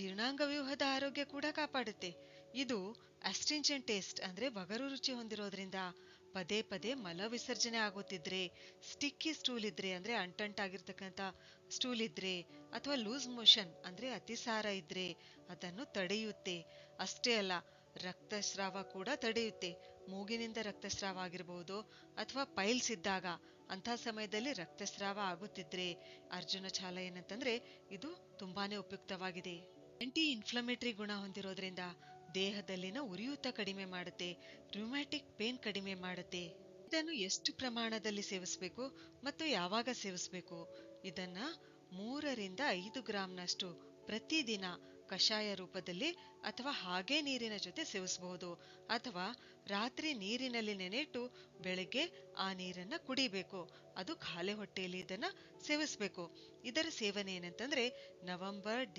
ಜೀರ್ಣಾಂಗ ವ್ಯೂಹದ ಆರೋಗ್ಯ ಕೂಡ ಕಾಪಾಡುತ್ತೆ. ಇದು ಅಸ್ಟಿಂಜೆಂಟ್ ಟೇಸ್ಟ್ ಅಂದ್ರೆ ಒಗರು ರುಚಿ ಹೊಂದಿರೋದ್ರಿಂದ ಪದೇ ಪದೇ ಮಲ ವಿಸರ್ಜನೆ ಆಗುತ್ತಿದ್ರೆ ಸ್ಟಿಕ್ಕಿ ಸ್ಟೂಲ್ ಇದ್ರೆ ಅಂದ್ರೆ ಅಂಟಂಟಾಗಿರ್ತಕ್ಕಂಥ ಸ್ಟೂಲ್ ಇದ್ರೆ ಅಥವಾ ಲೂಸ್ ಮೋಷನ್ ಅಂದ್ರೆ ಅತಿಸಾರ ಇದ್ರೆ ಅದನ್ನು ತಡೆಯುತ್ತೆ. ಅಷ್ಟೇ ಅಲ್ಲ, ರಕ್ತಸ್ರಾವ ಕೂಡ ತಡೆಯುತ್ತೆ. ಮೂಗಿನಿಂದ ರಕ್ತಸ್ರಾವ ಆಗಿರಬಹುದು ಅಥವಾ ಪೈಲ್ಸ್ ಇದ್ದಾಗ ಅಂಥ ಸಮಯದಲ್ಲಿ ರಕ್ತಸ್ರಾವ ಆಗುತ್ತಿದ್ರೆ ಅರ್ಜುನ ಚಾಲ ಏನಂತಂದ್ರೆ ಇದು ತುಂಬಾನೇ ಉಪಯುಕ್ತವಾಗಿದೆ. ಆಂಟಿ ಇನ್ಫ್ಲಮೇಟರಿ ಗುಣ ಹೊಂದಿರೋದ್ರಿಂದ ದೇಹದಲ್ಲಿನ ಉರಿಯೂತ ಕಡಿಮೆ ಮಾಡುತ್ತೆ ರುಮ್ಯಾಟಿಕ್ ಪೇನ್ ಕಡಿಮೆ ಮಾಡುತ್ತೆ. ಇದನ್ನು ಎಷ್ಟು ಪ್ರಮಾಣದಲ್ಲಿ ಸೇವಿಸಬೇಕು ಮತ್ತು ಯಾವಾಗ ಸೇವಿಸಬೇಕು? ಇದನ್ನ ಮೂರರಿಂದ ಐದು ಗ್ರಾಂನಷ್ಟು ಪ್ರತಿದಿನ ಕಷಾಯ ರೂಪದಲ್ಲಿ ಅಥವಾ ಹಾಗೆ ನೀರಿನ ಜೊತೆ ಸೇವಿಸಬಹುದು. ಅಥವಾ ರಾತ್ರಿ ನೀರಿನಲ್ಲಿ ನೆನೆಟ್ಟು ಬೆಳಗ್ಗೆ ಆ ನೀರನ್ನ ಕುಡಿಬೇಕು. ಅದು ಖಾಲಿ ಹೊಟ್ಟೆಯಲ್ಲಿ ಇದನ್ನ ಸೇವಿಸಬೇಕು. ಇದರ ಸೇವನೆ ಏನಂತಂದ್ರೆ ನವೆಂಬರ್ ಡಿಸ್